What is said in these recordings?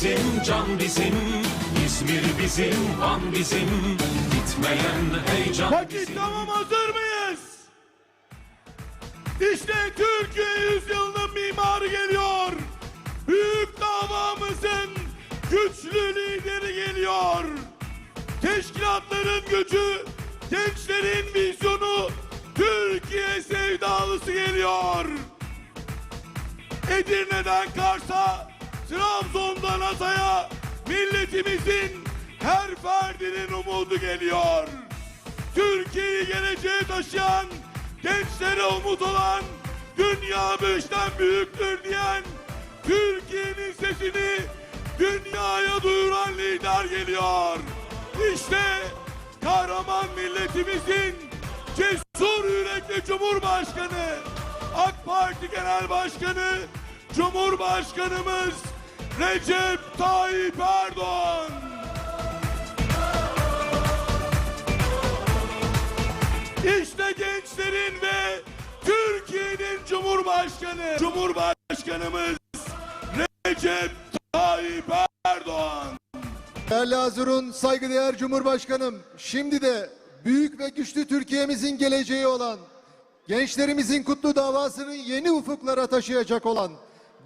bizim, can bizim. İzmir bizim, Van bizim. Bitmeyen heyecan Vakit bizim. tamam hazır mıyız? İşte Türkiye yüzyılının mimarı geliyor. Büyük davamızın güçlü lideri geliyor. Teşkilatların gücü, gençlerin vizyonu, Türkiye sevdalısı geliyor. Edirne'den Kars'a, Trabzon'dan Hatay'a milletimizin her ferdinin umudu geliyor. Türkiye'yi geleceğe taşıyan, gençlere umut olan, dünya beşten büyüktür diyen, Türkiye'nin sesini dünyaya duyuran lider geliyor. İşte kahraman milletimizin cesur yürekli Cumhurbaşkanı, AK Parti Genel Başkanı, Cumhurbaşkanımız Recep Tayyip Erdoğan. İşte gençlerin ve Türkiye'nin Cumhurbaşkanı, Cumhurbaşkanımız Recep Tayyip Erdoğan. Değerli Hazırun, saygıdeğer Cumhurbaşkanım, şimdi de büyük ve güçlü Türkiye'mizin geleceği olan, gençlerimizin kutlu davasını yeni ufuklara taşıyacak olan,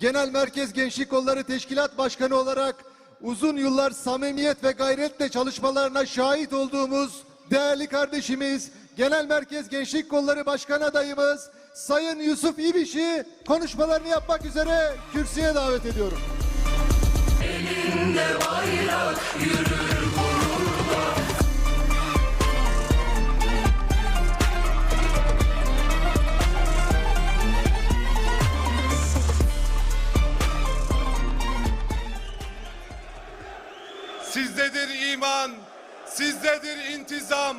Genel Merkez Gençlik Kolları Teşkilat Başkanı olarak uzun yıllar samimiyet ve gayretle çalışmalarına şahit olduğumuz değerli kardeşimiz, Genel Merkez Gençlik Kolları Başkan adayımız Sayın Yusuf İbiş'i konuşmalarını yapmak üzere kürsüye davet ediyorum. Sizdedir sizdedir intizam.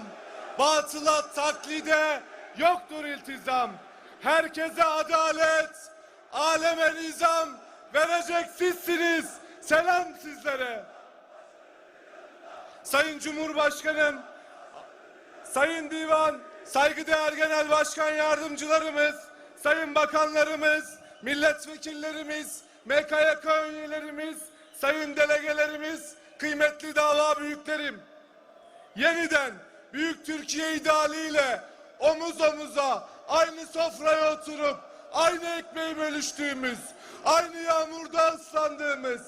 Batıla taklide yoktur iltizam. Herkese adalet, aleme nizam verecek sizsiniz. Selam sizlere. Sayın Cumhurbaşkanım, Sayın Divan, saygıdeğer Genel Başkan Yardımcılarımız, Sayın Bakanlarımız, Milletvekillerimiz, MKYK üyelerimiz, Sayın Delegelerimiz, kıymetli dava büyüklerim. Yeniden Büyük Türkiye idealiyle omuz omuza aynı sofraya oturup aynı ekmeği bölüştüğümüz, aynı yağmurda ıslandığımız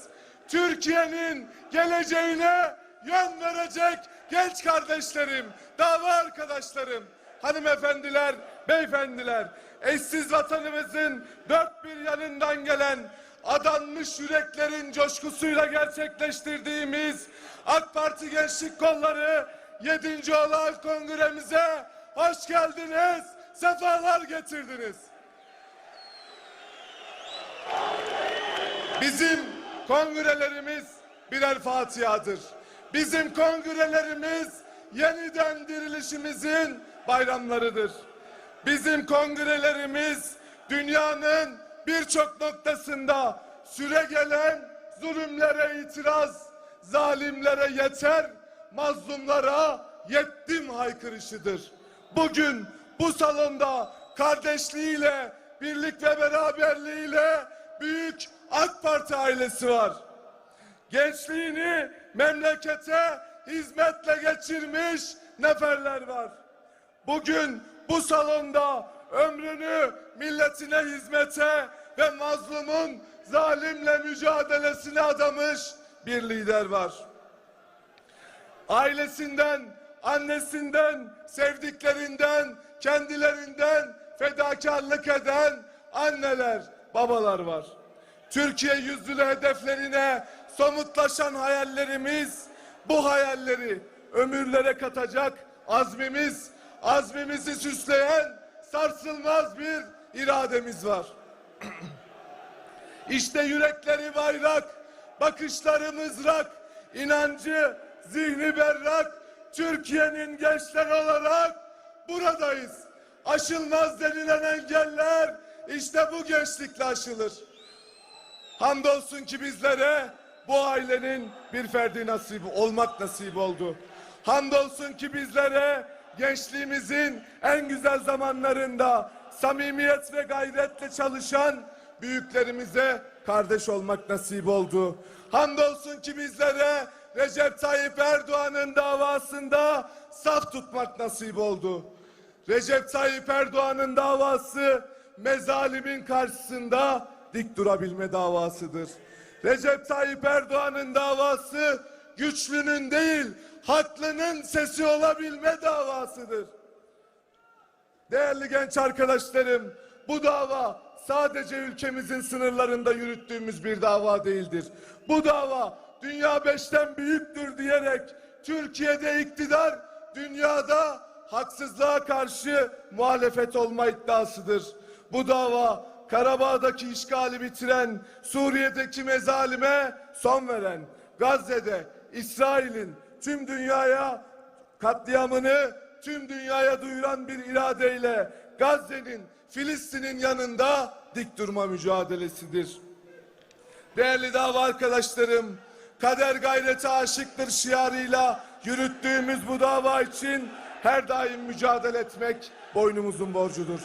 Türkiye'nin geleceğine yön verecek genç kardeşlerim, dava arkadaşlarım, hanımefendiler, beyefendiler, eşsiz vatanımızın dört bir yanından gelen adanmış yüreklerin coşkusuyla gerçekleştirdiğimiz AK Parti Gençlik Kolları 7. Olay Kongremize hoş geldiniz, sefalar getirdiniz. Bizim kongrelerimiz birer fatihadır. Bizim kongrelerimiz yeniden dirilişimizin bayramlarıdır. Bizim kongrelerimiz dünyanın birçok noktasında süre gelen zulümlere itiraz, zalimlere yeter, mazlumlara yettim haykırışıdır. Bugün bu salonda kardeşliğiyle, birlik ve beraberliğiyle büyük AK Parti ailesi var. Gençliğini memlekete hizmetle geçirmiş neferler var. Bugün bu salonda ömrünü milletine hizmete ve mazlumun zalimle mücadelesine adamış bir lider var. Ailesinden, annesinden, sevdiklerinden, kendilerinden fedakarlık eden anneler, babalar var. Türkiye yüzyılı hedeflerine somutlaşan hayallerimiz, bu hayalleri ömürlere katacak azmimiz, azmimizi süsleyen sarsılmaz bir irademiz var. İşte yürekleri bayrak, bakışları mızrak, inancı, zihni berrak, Türkiye'nin gençler olarak buradayız. Aşılmaz denilen engeller işte bu gençlikle aşılır. Hamdolsun ki bizlere bu ailenin bir ferdi nasip olmak nasip oldu. Hamdolsun ki bizlere gençliğimizin en güzel zamanlarında samimiyet ve gayretle çalışan büyüklerimize kardeş olmak nasip oldu. Hamdolsun ki bizlere Recep Tayyip Erdoğan'ın davasında saf tutmak nasip oldu. Recep Tayyip Erdoğan'ın davası mezalimin karşısında dik durabilme davasıdır. Recep Tayyip Erdoğan'ın davası güçlünün değil haklının sesi olabilme davasıdır. Değerli genç arkadaşlarım, bu dava sadece ülkemizin sınırlarında yürüttüğümüz bir dava değildir. Bu dava dünya beşten büyüktür diyerek Türkiye'de iktidar, dünyada haksızlığa karşı muhalefet olma iddiasıdır. Bu dava Karabağ'daki işgali bitiren, Suriye'deki mezalime son veren, Gazze'de İsrail'in tüm dünyaya katliamını tüm dünyaya duyuran bir iradeyle Gazze'nin, Filistin'in yanında dik durma mücadelesidir. Değerli dava arkadaşlarım, kader gayrete aşıktır şiarıyla yürüttüğümüz bu dava için her daim mücadele etmek boynumuzun borcudur.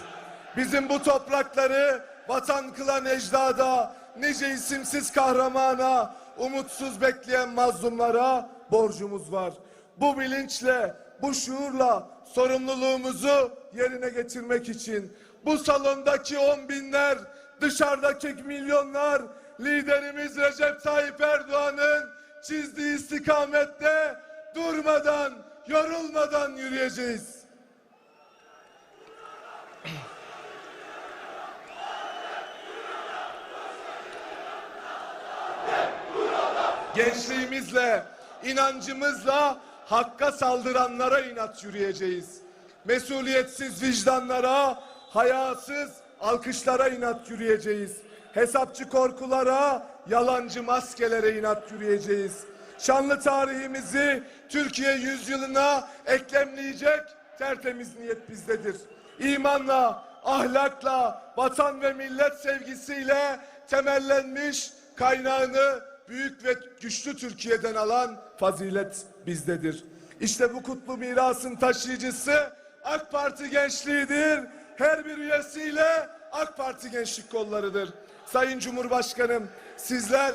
Bizim bu toprakları vatan kılan ecdada, nice isimsiz kahramana, umutsuz bekleyen mazlumlara borcumuz var. Bu bilinçle, bu şuurla sorumluluğumuzu yerine getirmek için bu salondaki on binler, dışarıdaki milyonlar liderimiz Recep Tayyip Erdoğan'ın çizdiği istikamette durmadan, yorulmadan yürüyeceğiz. Gençliğimizle, inancımızla hakka saldıranlara inat yürüyeceğiz. Mesuliyetsiz vicdanlara, hayasız alkışlara inat yürüyeceğiz. Hesapçı korkulara, yalancı maskelere inat yürüyeceğiz. Şanlı tarihimizi Türkiye yüzyılına eklemleyecek tertemiz niyet bizdedir. İmanla, ahlakla, vatan ve millet sevgisiyle temellenmiş kaynağını büyük ve güçlü Türkiye'den alan fazilet bizdedir. İşte bu kutlu mirasın taşıyıcısı AK Parti gençliğidir. Her bir üyesiyle AK Parti gençlik kollarıdır. Sayın Cumhurbaşkanım sizler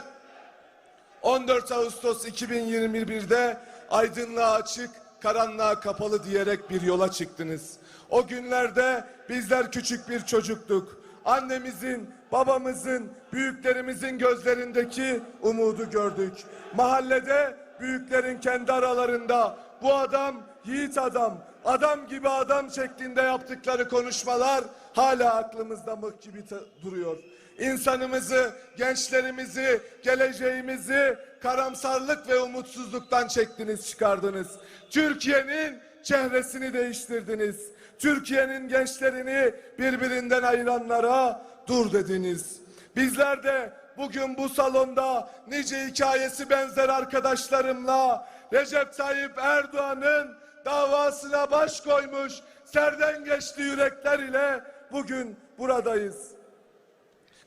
14 Ağustos 2021'de aydınlığa açık, karanlığa kapalı diyerek bir yola çıktınız. O günlerde bizler küçük bir çocuktuk. Annemizin, babamızın, büyüklerimizin gözlerindeki umudu gördük. Mahallede büyüklerin kendi aralarında bu adam yiğit adam, adam gibi adam şeklinde yaptıkları konuşmalar hala aklımızda mıh gibi duruyor. İnsanımızı, gençlerimizi, geleceğimizi karamsarlık ve umutsuzluktan çektiniz, çıkardınız. Türkiye'nin çehresini değiştirdiniz. Türkiye'nin gençlerini birbirinden ayıranlara dur dediniz. Bizler de bugün bu salonda nice hikayesi benzer arkadaşlarımla Recep Tayyip Erdoğan'ın davasına baş koymuş serden geçti yürekler ile bugün buradayız.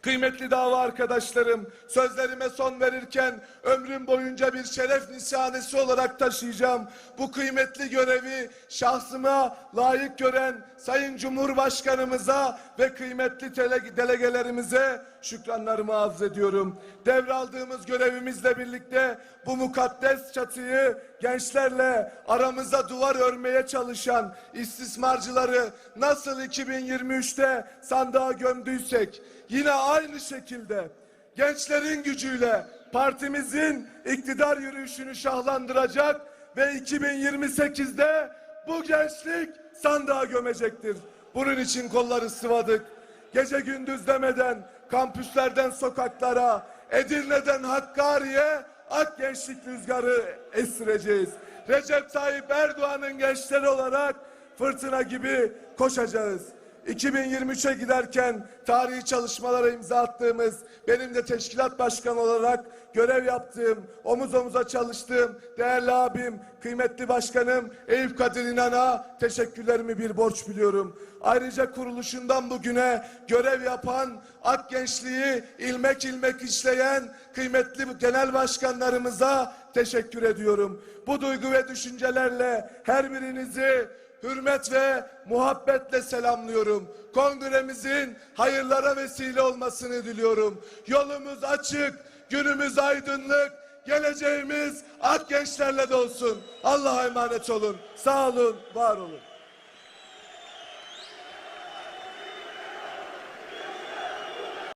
Kıymetli dava arkadaşlarım, sözlerime son verirken ömrüm boyunca bir şeref nişanesi olarak taşıyacağım. Bu kıymetli görevi şahsıma layık gören Sayın Cumhurbaşkanımıza ve kıymetli delegelerimize şükranlarımı arz ediyorum. Devraldığımız görevimizle birlikte bu mukaddes çatıyı gençlerle aramıza duvar örmeye çalışan istismarcıları nasıl 2023'te sandığa gömdüysek yine aynı şekilde gençlerin gücüyle partimizin iktidar yürüyüşünü şahlandıracak ve 2028'de bu gençlik sandığa gömecektir. Bunun için kolları sıvadık. Gece gündüz demeden kampüslerden sokaklara, Edirne'den Hakkari'ye ak gençlik rüzgarı estireceğiz. Recep Tayyip Erdoğan'ın gençleri olarak fırtına gibi koşacağız. 2023'e giderken tarihi çalışmalara imza attığımız, benim de teşkilat başkanı olarak görev yaptığım, omuz omuza çalıştığım değerli abim, kıymetli başkanım Eyüp Kadir İnan'a teşekkürlerimi bir borç biliyorum. Ayrıca kuruluşundan bugüne görev yapan, ak gençliği ilmek ilmek işleyen kıymetli genel başkanlarımıza teşekkür ediyorum. Bu duygu ve düşüncelerle her birinizi hürmet ve muhabbetle selamlıyorum. Kongremizin hayırlara vesile olmasını diliyorum. Yolumuz açık, günümüz aydınlık, geleceğimiz ak gençlerle dolsun. Allah'a emanet olun. Sağ olun, var olun.